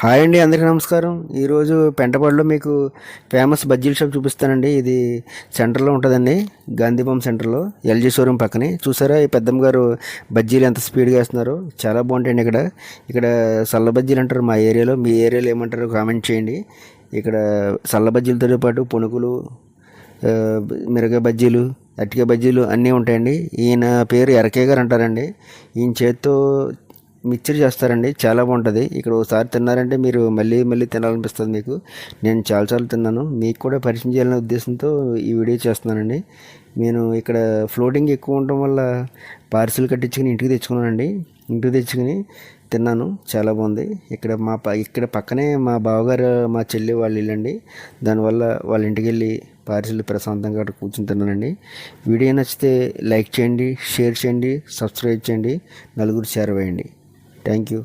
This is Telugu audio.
హాయ్ అండి అందరికీ నమస్కారం. ఈరోజు పెంటపాడులో మీకు ఫేమస్ బజ్జీల షాప్ చూపిస్తానండి. ఇది సెంటర్లో ఉంటుందండి గాంధీభవన్ సెంటర్లో ఎల్జీ షోరూమ్ పక్కనే. చూసారా ఈ పెద్దమ్మ గారు బజ్జీలు ఎంత స్పీడ్గా వేస్తున్నారు. చాలా బాగుంటాయండి ఇక్కడ. ఇక్కడ సల్ల బజ్జీలు అంటారు మా ఏరియాలో. మీ ఏరియాలో ఏమంటారు కామెంట్ చేయండి. ఇక్కడ సల్ల బజ్జీలతో పాటు పునుకులు మిరగ బజ్జీలు అట్టిక బజ్జీలు అన్నీ ఉంటాయండి. ఈయన పేరు ఎరకే గారు అంటారండి. ఈయన చేత్తో మిక్చర్ చేస్తారండి. చాలా బాగుంటుంది. ఇక్కడ ఒకసారి తిన్నారంటే మీరు మళ్ళీ మళ్ళీ తినాలనిపిస్తుంది మీకు. నేను చాలాసార్లు తిన్నాను. మీకు కూడా పరిచయం చేయాలనే ఉద్దేశంతో ఈ వీడియో చేస్తున్నానండి. నేను ఇక్కడ ఫ్లోటింగ్ ఎక్కువ ఉండటం వల్ల పార్సిల్ కట్టించుకుని ఇంటికి తెచ్చుకున్నానండి. ఇంటికి తెచ్చుకుని తిన్నాను. చాలా బాగుంది. ఇక్కడ మా ప ఇక్కడ పక్కనే మా బావగారు మా చెల్లి వాళ్ళ వెళ్ళండి దానివల్ల వాళ్ళ ఇంటికి వెళ్ళి పార్సిల్ ప్రశాంతంగా అక్కడ కూర్చుని తిన్నానండి. వీడియో నచ్చితే లైక్ చేయండి షేర్ చేయండి సబ్స్క్రైబ్ చేయండి. నలుగురు షేర్ వేయండి థ్యాంక్ యూ